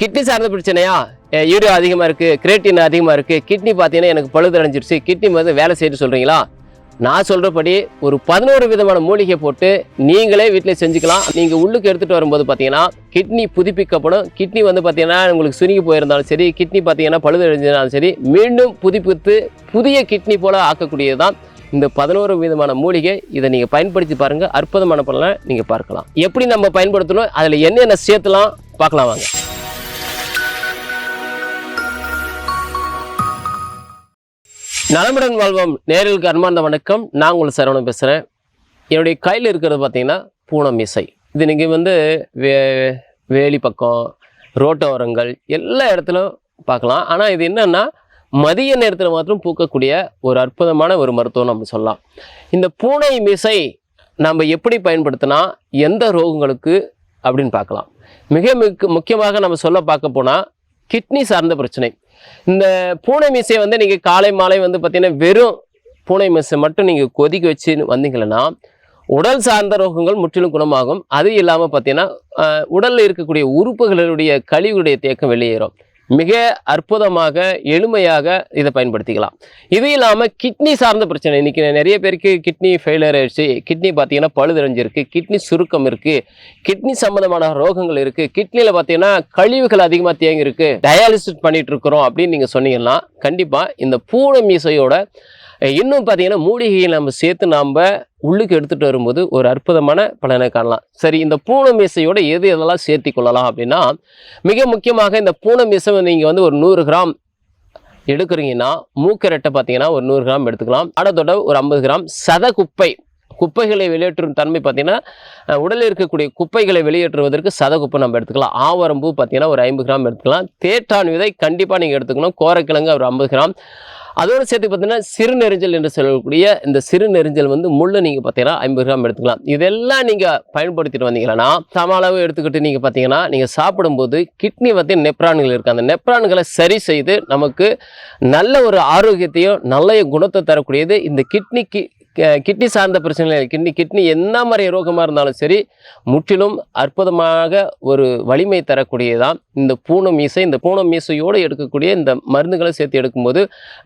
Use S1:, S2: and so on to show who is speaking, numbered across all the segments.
S1: Kidney சார்ந்த பிரச்சனையா? Urea அதிகமாக இருக்குது கிரேட்டின் அதிகமாக இருக்குது கிட்னி பார்த்தீங்கன்னா எனக்கு பழுது அடைஞ்சிருச்சு கிட்னி வந்து வேலை செய்யுது சொல்கிறீங்களா நான் சொல்கிறபடி ஒரு பதினோரு விதமான மூலிகை போட்டு நீங்களே வீட்டில் செஞ்சுக்கலாம். நீங்கள் உள்ளுக்கு எடுத்துகிட்டு வரும்போது பார்த்தீங்கன்னா கிட்னி புதுப்பிக்கப்படும். கிட்னி வந்து பார்த்தீங்கன்னா உங்களுக்கு சுருங்கி போயிருந்தாலும் சரி கிட்னி பார்த்தீங்கன்னா பழுது அடைஞ்சிருந்தாலும் சரி மீண்டும் புதுப்பித்து புதிய கிட்னி போல் ஆக்கக்கூடியது தான் இந்த பதினோரு விதமான மூலிகை. இதை நீங்கள் பயன்படுத்தி பாருங்கள் அற்புதமான பலனை நீங்கள் பார்க்கலாம். எப்படி நம்ம பயன்படுத்தணும்? அதில் என்னென்ன சேர்த்துலாம்? பார்க்கலாம் வாங்க. நலமுடன் வாழ்வோம். நேரில் அன்பார்ந்த வணக்கம். நான் உங்கள் சரவணம் பேசுகிறேன் என்னுடைய கையில் இருக்கிறது பார்த்தீங்கன்னா பூனம் இசை. இது நீங்கள் வந்து வே வேலி பக்கம் ரோட்டோரங்கள் எல்லா இடத்துலையும் பார்க்கலாம். ஆனால் இது என்னென்னா மதிய நேரத்தில் மாத்திரம் பூக்கக்கூடிய ஒரு அற்புதமான ஒரு மருத்துவம் நம்ம சொல்லலாம். இந்த பூனை மிசை நம்ம எப்படி பயன்படுத்தினா எந்த ரோகங்களுக்கு அப்படின்னு பார்க்கலாம். மிக மிக முக்கியமாக நம்ம சொல்ல பார்க்க போனால் கிட்னி சார்ந்த பிரச்சனை. இந்த பூனை மீசையை வந்து நீங்கள் காலை மாலை வந்து பார்த்தீங்கன்னா வெறும் பூனை மீசை மட்டும் நீங்கள் கொதிக்க வச்சு வந்தீங்கன்னா உடல் சார்ந்த ரோகங்கள் முற்றிலும் குணமாகும். அது இல்லாமல் பார்த்தீங்கன்னா உடலில் இருக்கக்கூடிய உறுப்புகளுடைய கழிவுடைய தேக்கம் வெளியேறும். மிக அற்புதமாக எளிமையாக இதை பயன்படுத்திக்கலாம். இது இல்லாமல் கிட்னி சார்ந்த பிரச்சனை. இன்றைக்கி நிறைய பேருக்கு கிட்னி ஃபெயிலியர் ஆயிடுச்சு. கிட்னி பார்த்தீங்கன்னா பழுதடைஞ்சிருக்கு. கிட்னி சுருக்கம் இருக்குது கிட்னி சம்மந்தமான ரோகங்கள் இருக்குது கிட்னியில் பார்த்தீங்கன்னா கழிவுகள் அதிகமாக தேங்கியிருக்கு. டயாலிசிஸ் பண்ணிகிட்ருக்குறோம் அப்படின்னு நீங்கள் சொன்னீங்கன்னா கண்டிப்பாக இந்த பூனை மீசையோட இன்னும் பார்த்தீங்கன்னா மூலிகையை நம்ம சேர்த்து நாம் உள்ளுக்கு எடுத்துகிட்டு வரும்போது ஒரு அற்புதமான பலனை காணலாம். சரி இந்த பூனை மீசையோட எது எதெல்லாம் சேர்த்தி கொள்ளலாம் அப்படின்னா மிக முக்கியமாக இந்த பூனை மீசை நீங்கள் வந்து ஒரு நூறு கிராம் எடுக்கிறீங்கன்னா மூக்கரட்டை பார்த்தீங்கன்னா ஒரு நூறு கிராம் எடுத்துக்கலாம். அடத்தோட ஒரு ஐம்பது கிராம். சத குப்பை குப்பைகளை வெளியேற்றும் தன்மை பார்த்தீங்கன்னா உடலில் இருக்கக்கூடிய குப்பைகளை வெளியேற்றுவதற்கு சதகுப்பை நம்ம எடுத்துக்கலாம். ஆவரம்பூ பார்த்தீங்கன்னா ஒரு ஐம்பது கிராம் எடுத்துக்கலாம். தேட்டான் விதை கண்டிப்பாக நீங்கள் எடுத்துக்கணும். கோரக்கிழங்கு ஒரு ஐம்பது கிராம். அதோடு சேர்த்து பார்த்தீங்கன்னா சிறுநெரிஞ்சல் என்று சொல்லக்கூடிய இந்த சிறுநெரிஞ்சல் வந்து முள்ளு நீங்கள் பார்த்தீங்கன்னா ஐம்பது கிராம் எடுத்துக்கலாம். இதெல்லாம் நீங்கள் பயன்படுத்திட்டு வந்தீங்கன்னா சம அளவு எடுத்துக்கிட்டு நீங்கள் பார்த்தீங்கன்னா நீங்கள் சாப்பிடும்போது கிட்னி வந்து நெப்ரான்கள் இருக்குது அந்த நெப்ரான்களை சரி செய்து நமக்கு நல்ல ஒரு ஆரோக்கியத்தையும் நல்ல குணத்தை தரக்கூடியது இந்த கிட்னிக்கு கிட்னி சார்ந்த பிரச்சனைகள் கிட்னி கிட்னி என்ன மாதிரி ரோகமாக இருந்தாலும் சரி முற்றிலும் அற்புதமாக ஒரு வலிமை தரக்கூடியதான் இந்த பூனம் மீசை. இந்த பூனம் மீசையோடு எடுக்கக்கூடிய இந்த மருந்துகளை சேர்த்து எடுக்கும்போது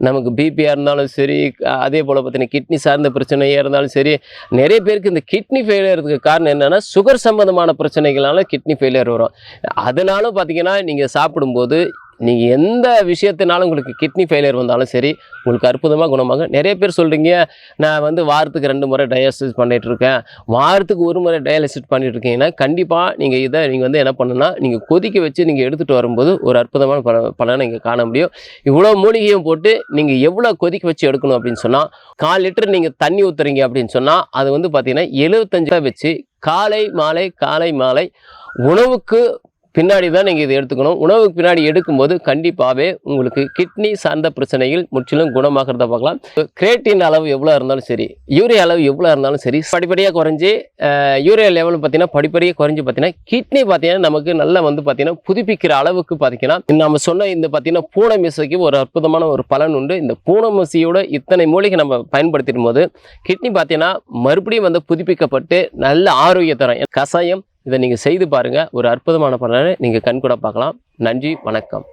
S1: நமக்கு பிபியாக இருந்தாலும் சரி அதே போல் பார்த்தீங்கன்னா கிட்னி சார்ந்த பிரச்சனையாக இருந்தாலும் சரி நிறைய பேருக்கு இந்த கிட்னி ஃபெயிலியருக்கு காரணம் என்னென்னா சுகர் சம்மந்தமான பிரச்சனைகளால் கிட்னி ஃபெயிலியர் வரும். அதனாலும் பார்த்தீங்கன்னா நீங்கள் சாப்பிடும்போது நீங்கள் எந்த விஷயத்தினாலும் உங்களுக்கு கிட்னி ஃபெயிலியர் வந்தாலும் சரி உங்களுக்கு அற்புதமாக குணமாக நிறைய பேர் சொல்கிறீங்க நான் வந்து வாரத்துக்கு ரெண்டு முறை டயாலிசிஸ் பண்ணிகிட்ருக்கேன் வாரத்துக்கு ஒரு முறை டயாலிசிஸ் பண்ணிட்டு இருக்கீங்கன்னா கண்டிப்பாக நீங்கள் இதை நீங்கள் வந்து என்ன பண்ணுன்னா நீங்கள் கொதிக்க வச்சு நீங்கள் எடுத்துகிட்டு வரும்போது ஒரு அற்புதமான பல பலனை நீங்கள் காண முடியும். இவ்வளோ மூலிகையும் போட்டு நீங்கள் எவ்வளோ கொதிக்க வச்சு எடுக்கணும் அப்படின்னு சொன்னால் கால் லிட்டர் நீங்கள் தண்ணி ஊற்றுறீங்க அப்படின்னு சொன்னால் அது வந்து பார்த்திங்கன்னா எழுபத்தஞ்சு வச்சு காலை மாலை காலை மாலை உணவுக்கு பின்னாடி தான் நீங்கள் இதை எடுத்துக்கணும். உணவுக்கு பின்னாடி எடுக்கும்போது கண்டிப்பாகவே உங்களுக்கு கிட்னி சார்ந்த பிரச்சனையில் முற்றிலும் குணமாகிறத பார்க்கலாம். கிரேட்டின் அளவு எவ்வளோ இருந்தாலும் சரி யூரியா அளவு எவ்வளோ இருந்தாலும் சரி படிப்படியாக குறைஞ்சி யூரியா லெவல் பார்த்தீங்கன்னா படிப்படியாக குறைஞ்சி பார்த்தீங்கன்னா கிட்னி பார்த்தீங்கன்னா நமக்கு நல்லா வந்து பார்த்தீங்கன்னா புதுப்பிக்கிற அளவுக்கு பார்த்தீங்கன்னா நம்ம சொன்ன இந்த பார்த்தீங்கன்னா பூனை மிசைக்கு ஒரு அற்புதமான ஒரு பலன் உண்டு. இந்த பூனை மிசையோட இத்தனை மூலிகை நம்ம பயன்படுத்திடும் போது கிட்னி பார்த்தீங்கன்னா மறுபடியும் வந்து புதுப்பிக்கப்பட்டு நல்ல ஆரோக்கியத்தரம் கஷாயம் இதை நீங்கள் செய்து பாருங்கள் ஒரு அற்புதமான பலனை நீங்கள் கண்கூட பார்க்கலாம். நன்றி வணக்கம்.